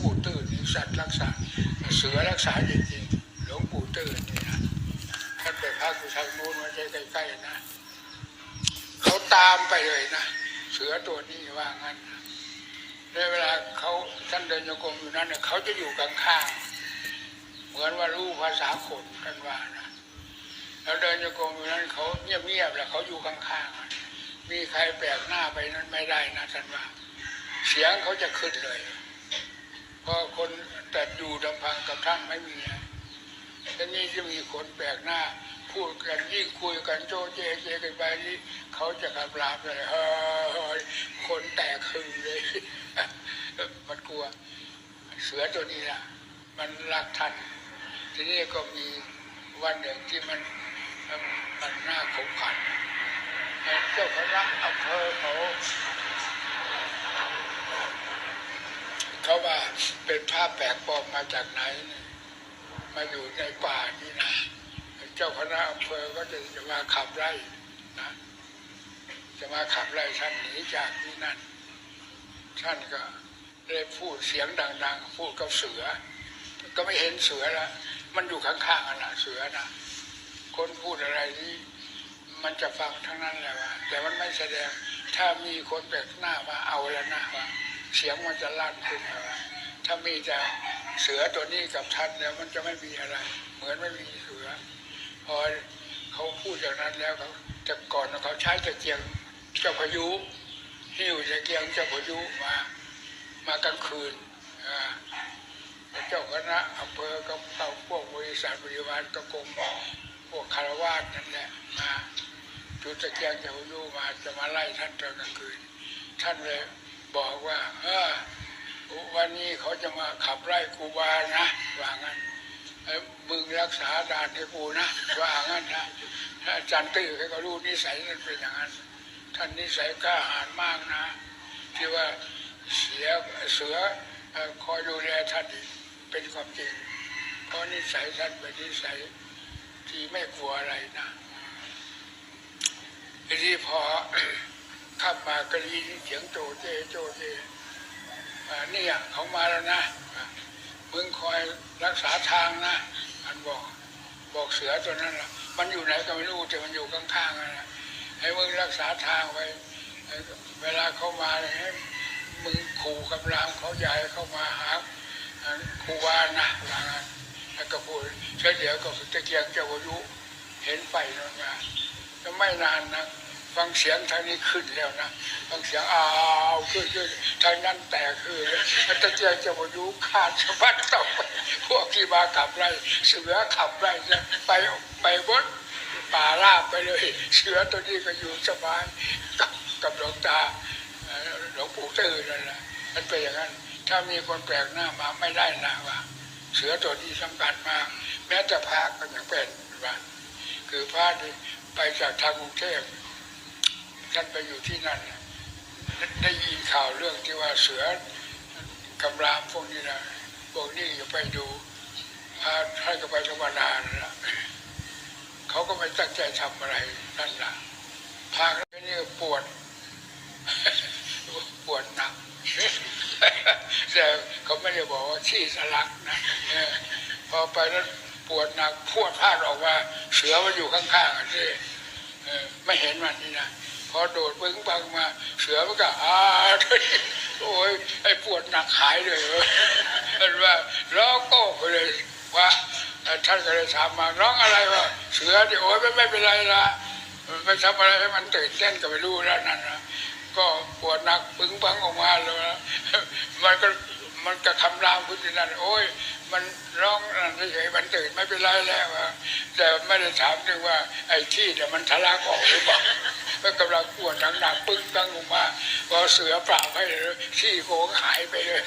ปู่ตื่นสัตว์รักษา เสือรักษาจริงๆหลวงปู่ตื่นนี่นะท่านไปพักอยู่ทางโน้นมาใกล้ๆนะเขาตามไปเลยนะเสือตัวนี้ว่างั้นในเวลาเขาท่านเดินโยกมอยู่นั้นเนี่ยเขาจะอยู่ข้างๆเหมือนว่ารู้ภาษาคนท่านว่านะแล้วเดินโยกมอยู่นั้นเขาเงียบๆแล้วเขาอยู่ข้างๆอะมีใครแปลกหน้าไปนั้นไม่ได้นะท่านว่า เสียงเขาจะขึ้นเลย ราะคนแต่อยู่ลำพังกับท่านไม่มีนะทีนี้จะมีคนแปลกหน้า พูดกันยิ่งคุยกันโจเจเจกันไปนี่เขาจะกำลาบเลยเฮ้ยคนแตกคือเลยมันกลัว เสือตัวนี้นะมันรักท่านทีนี้ก็มีวันหนึ่งที่มันมันน่าขบขันเจ้าคณะอำเภอเขา เขาว่าเป็นภาพแปลกปลอมมาจากไหน มาอยู่ในป่านี่นะ เจ้าคณะอำเภอก็จะจะมาขับไล่นะ จะมาขับไล่ท่านหนีจากที่นั่น ท่านก็เลยพูดเสียงดัง ๆ พูดกับเสือ ก็ไม่เห็นเสือละมันอยู่ข้างๆกันละเสือนะคนพูดอะไรที่มันจะฟังทั้งนั้นแหละว่าแต่มันไม่แสดง ถ้ามีคนแปลกหน้ามาเอาแล้วนะว่า เสียงมันจะลั่นขึ้นมาถ้ามีแต่เสือตัวนี้กับท่านแล้วมันจะไม่มีอะไร เหมือนไม่มีเสือ พอเขาพูดอย่างนั้นแล้วเขาแต่ก่อนเขาใช้ตะเกียงเจ้าพายุหิ้วตะเกียงเจ้าพายุมามากลางคืนเจ้าคณะอำเภอกับเขาพวกบริษัทบริวารกระกรมพวกคารวาสนั่นแหละมาจุดตะเกียงเจ้าพายุมาจะมาไล่ท่านตอนกลางคืน ท่านเลย บอกว่าเออวันนี้เขาจะมาขับไล่ครูบานะว่างั้นมึงรักษาด่านให้กูนะว่างั้นนะอาจารย์ตื้อเขาก็รู้นิสัยนั่นเป็นอย่างนั้นท่านนิสัยกล้าหาญมากนะ ที่ว่าเสียเสือเอ่อคอยดูแลท่านเป็นความจริง เพราะนิสัยท่านเป็นนิสัยที่ไม่กลัวอะไรนะทีนี้พอ ขับมากรีนเสียงโจเจโจเจอ่าเนี่ยเขามาแล้วนะมึงคอยรักษาทางนะมันบอกบอกเสือตัวนั้นละมันอยู่ไหนก็ไม่รู้แต่มันอยู่ข้างๆนั่นนะให้มึงรักษาทางไว้เวลาเขามาให้มึงขู่กำลังเขาใหญ่เข้ามาหาเอ่อครูวานะว่างั้นแล้วก็พูดเฉยเดี๋ยวก็ตะเกียงเจ้าอายุเห็นไฟนั่นนะจะไม่นานนะ ฟังเสียงทางนี้ขึ้นแล้วนะฟังเสียงอ้าวขึ้นขึ้นทางนั้นแตกคือแล้วตเกียงเจ้าอายุขาดสะบัดตกไปพวกที่มาขับไล่เสือขับไล่จะไปไปบดป่าราบไปเลย เสือตัวนี้ก็อยู่สบายกับกับหลวงตาหลวงปู่ตื้อนั่นแหละมันเป็นอย่างนั้น ถ้ามีคนแปลกหน้ามาไม่ได้นะว่า เสือตัวนี้สำคัญมากแม้แต่พระก็ยังเป็นว่าคือพระที่ไปจากทางกรุงเทพ ท่านไปอยู่ที่นั่นได้ยินข่าวเรื่องที่ว่าเสือกำรามพวกนี้นะพวกนี้จะไปดูพาท่านก็ไปธรรมดานนะเขาก็ไม่ตั้งใจทำอะไรนั่นละพาไปนี่ปวด ปวดหนักแต่เขาไม่ได้บอกว่าชี้สลักนะพอไปแล้วปวดหนักพวดพลาดออกมาเสือมันอยู่ข้างๆอะที่ไม่เห็นมันนี่นะ พอโดดปึ้งปังมา เสือมันก็อ้าโอ้ยไอ้ปวดหนักหายเลยเว้ยเห็นว่าร้องโก้ไปเลยว่าท่านก็เลยถามมาร้องอะไรวะเสือดิโอ้ยไม่ไม่เป็นไรละไม่ทำอะไรให้มันตื่นเต้นก็ไม่รู้แล้วนั่นนะก็ปวดหนักปึ้งปังออกมาเลยนะมันก็มันก็คำรามพุทธินันโอ้ย มันร้องนั่นเฉยมันตื่นไม่เป็นไรแล้วอะแต่ไม่ได้ถามถึงว่าไอ้ที่เนี่ยมันทะลักออกหรือเปล่า มันกำลังปวดหนักๆปึ้งปังออกมาพอเสือปราบให้เลยที่โค้งหายไปเลย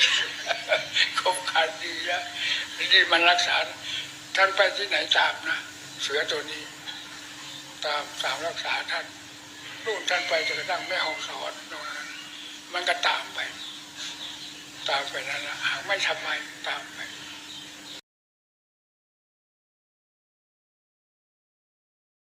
คมขันดีแล้วนี่มันรักษาท่านไปที่ไหนตามนะเสือตัวนี้ ตามตามรักษาท่านนู่นท่านไปจนกระทั่งแม่ห้องสอนตรงนั้นมันก็ตามไป ตามไปนั่นแหละหากไม่ทำไมตามไป